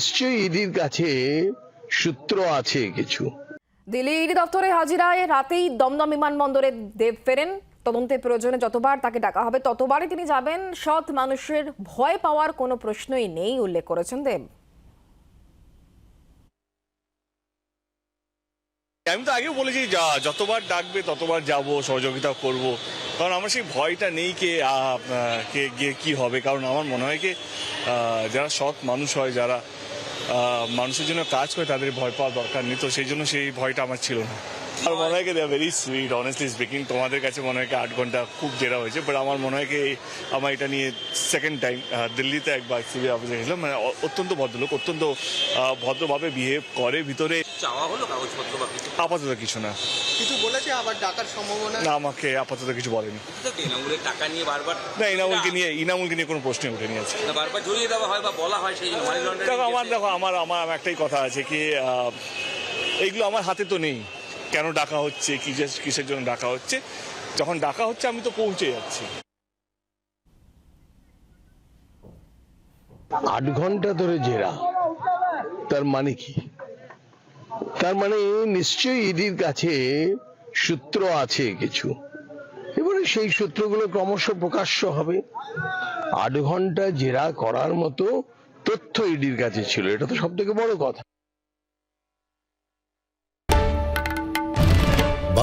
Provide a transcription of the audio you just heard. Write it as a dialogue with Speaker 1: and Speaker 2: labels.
Speaker 1: নিশ্চয়ই ইডির কাছে সূত্র আছে কিছু।
Speaker 2: দিল্লি ইডি দপ্তরে হাজিরায় রাতেই দমদম বিমানবন্দরে দেব ফেরেন। তদন্তের প্রয়োজনে যতবার তাকে ডাকা হবে ততবারই তিনি যাবেন। সৎ মানুষের ভয় পাওয়ার কোনো প্রশ্নই নেই উল্লেখ করেছেন দেব।
Speaker 3: আমি তো আগেও বলেছি যা যতবার ডাকবে ততবার যাব সহযোগিতা করব। কারণ আমার সেই ভয়টা নেই কে কে গিয়ে কি হবে। কারণ আমার মনে হয় কি আহ, যারা সৎ মানুষ হয় যারা মানুষের জন্য কাজ করে তাদের ভয় পাওয়া দরকার নেই। তো সেই জন্য সেই ভয়টা আমার ছিল না। আর মনে হয় কি they very sweet honestly speaking তোমাদের কাছে মনে হয় কি আট ঘণ্টা খুব জেরা হয়েছে বাট আমার মনে হয় কি আমার এটা নিয়ে সেকেন্ড টাইম দিল্লিতে একবার সিভিল অফিসে গেছিলাম মানে অত্যন্ত ভদ্রলোক অত্যন্ত ভদ্রভাবে বিহেভ করে ভিতরে
Speaker 4: চাওয়া হলো কাগজপত্র বা কিছু?
Speaker 3: আপাতত কিছু না।
Speaker 5: কিছু বলেছে আবার ডাকার সম্ভাবনা?
Speaker 3: না আমাকে আপাতত কিছু বলেনি।
Speaker 4: টাকা নিয়ে বারবার
Speaker 3: না ইনামুলকে নিয়ে ইনামুলকে নিয়ে কোনো প্রশ্নই উঠেনি আছে
Speaker 4: বারবার জড়িয়ে দেওয়া হয় বা বলা হয় সেই
Speaker 3: দেখো আমার দেখো আমার আমার একটাই কথা আছে কি এইগুলো আমার হাতে তো নেই। কেন ডাকা হচ্ছে কিসের জন্য ডাকা হচ্ছে? যখন ডাকা হচ্ছে, আমি তো পৌঁছে যাচ্ছি।
Speaker 1: আট ঘণ্টা ধরে জেরা। তার মানে কি? তার মানে নিশ্চয়ই ইডির কাছে সূত্র আছে কিছু। এবারে সেই সূত্রগুলো ক্রমশ প্রকাশ্য হবে। আট ঘণ্টা জেরা করার মতো তথ্য ইডির কাছে ছিল। এটা তো সব থেকে বড় কথা।